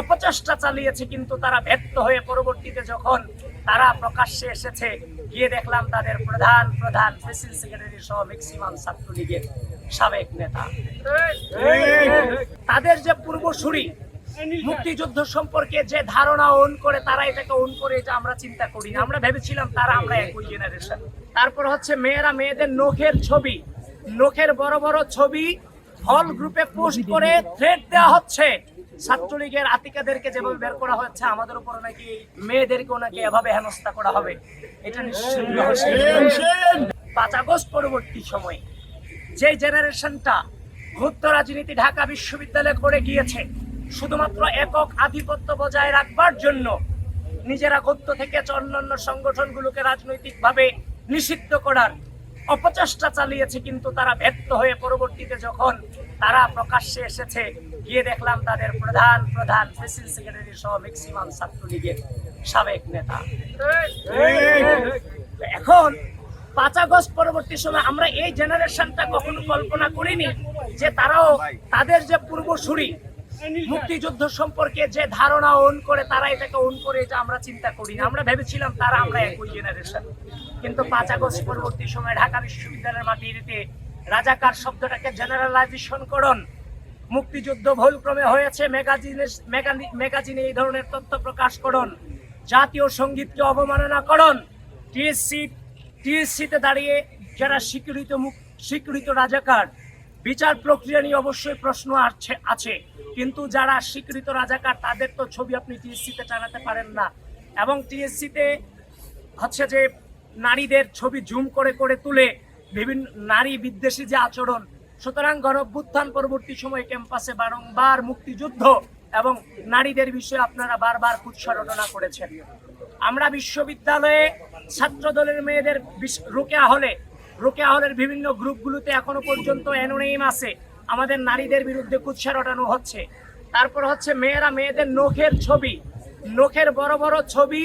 অপচেষ্টা চালিয়েছে, কিন্তু তারা ব্যর্থ হয়ে পরবর্তীতে যখন তারা প্রকাশ্যে এসেছে, গিয়ে দেখলাম তাদের প্রধান প্রধান প্রেসিডেন্ট সেক্রেটারি সহ ম্যাক্সিমাম ছাত্রলীগের সাবেক নেতা। তাদের যে পূর্বসূরি মুক্তিযুদ্ধ সম্পর্কে যে ধারণা ওন করে, তারা এটাকে ওন করে এটা আমরা চিন্তা করি না। আমরা ভেবেছিলাম তারা আমরা একই জেনারেশন তারপর হচ্ছে মেয়েরা মেয়েদের নখের ছবি। নখের বড় বড় ছবি হল গ্রুপে পোস্ট করে থ্রেড দেওয়া হচ্ছে। ছাত্রলীগের আতিকাদেরকে যেভাবে বের করা হচ্ছে, আমাদের উপর নাকি মেয়েদেরকেও নাকি এভাবে হেনস্থা করা হবে, এটা পাঁচ আগস্ট পরবর্তী সময়ে যে জেনারেশনটা ভূত রাজনীতি ঢাকা বিশ্ববিদ্যালয়ে করে গিয়েছে, শুধুমাত্র একক আধিপত্য বজায় রাখবার জন্য নিজেরা গদ্য থেকে অন্যান্য সংগঠনগুলোকে রাজনৈতিকভাবে নিষিদ্ধ করার অপচেষ্টা চালিয়েছে, কিন্তু তারা ব্যর্থ হয়ে পরবর্তীতে যখন তারা প্রকাশ্যে এসেছে গিয়ে দেখলাম তাদের প্রধান প্রধান প্রেসিডেন্ট সেক্রেটারি সহ ম্যাক্সিমাম ছাত্রলীগের সাবেক নেতা। এখন পাঁচ আগস্ট পরবর্তী সময় আমরা এই জেনারেশনটা কখনো কল্পনা করিনি যে তারাও তাদের যে পূর্বসূরি মুক্তিযুদ্ধ সম্পর্কে যে ধারণা ওন করে তারা এটাকে ওন করে এটা আমরা চিন্তা করি না আমরা ভেবেছিলাম তারা আমরা একই জেনারেশন। কিন্তু পাঁচ আগস্ট পরবর্তী সময় ঢাকা বিশ্ববিদ্যালয়ের মাটিতে রাজাকার শব্দটাকে জেনারেলাইজেশন করুন মুক্তিযুদ্ধ ভুলক্রমে হয়েছে, ম্যাগাজিনে ম্যাগাজিনে এই ধরনের তথ্য প্রকাশ করুন। জাতীয় সঙ্গীতকে অবমাননা করুন। টিএসসি টিএসসিতে দাঁড়িয়ে যারা স্বীকৃত স্বীকৃত রাজাকার, বিচার প্রক্রিয়া নিয়ে অবশ্যই প্রশ্ন আছে আছে। কিন্তু যারা স্বীকৃত রাজাকার, তাদের তো ছবি আপনি টিএসসিতে টানাতে পারেন না। এবং টিএসসিতে হচ্ছে যে নারীদের ছবি জুম করে করে তুলে বিভিন্ন নারী বিদ্বেষী যে আচরণ সুতরাং গণভ্যুত্থান পরবর্তী সময়ে ক্যাম্পাসে বারংবার মুক্তিযুদ্ধ এবং নারীদের বিষয়ে আপনারা বারবার কুৎসরটনা করেছেন। আমরা বিশ্ববিদ্যালয়ে ছাত্র দলের মেয়েদের রোকেয়া হলে, রোকেয়া হলের বিভিন্ন গ্রুপগুলোতে এখনও পর্যন্ত অ্যানোনিম আছে। আমাদের নারীদের বিরুদ্ধে কুৎসার কুৎসা হচ্ছে। তারপর হচ্ছে মেয়েরা মেয়েদের নখের ছবি। নখের বড় বড় ছবি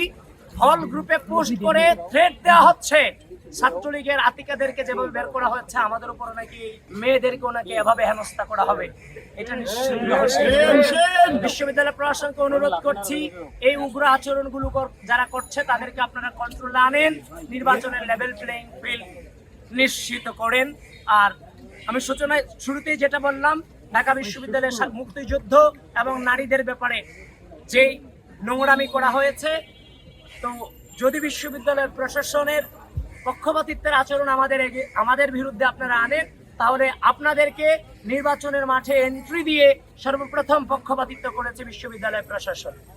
হল গ্রুপে পোস্ট করে থ্রেড দেওয়া হচ্ছে। ছাত্রলীগের আতিকাদেরকে যেভাবে বের করা হচ্ছে আমাদের উপর নাকি মেয়েদেরকেও নাকি এভাবে হেনস্থা করা হবে। এটা বিশ্ববিদ্যালয় প্রশাসনকে অনুরোধ করছি, এই উগ্র আচরণগুলো যারা করছে, তাদেরকে আপনারা কন্ট্রোলে আনেন, নির্বাচনের লেভেল প্লেইং ফিল্ড নিশ্চিত করেন। আর আমি সূচনায় শুরুতেই যেটা বললাম, ঢাকা বিশ্ববিদ্যালয়ের মুক্তিযুদ্ধ এবং নারীদের ব্যাপারে যেই নোংরামি করা হয়েছে তো যদি বিশ্ববিদ্যালয়ের প্রশাসনের পক্ষপাতিত্বের আচরণ আমাদের আমাদের বিরুদ্ধে আপনারা আনেন, তাহলে আপনাদেরকে নির্বাচনের মাঠে এন্ট্রি দিয়ে সর্বপ্রথম পক্ষপাতিত্ব করেছে বিশ্ববিদ্যালয় প্রশাসন।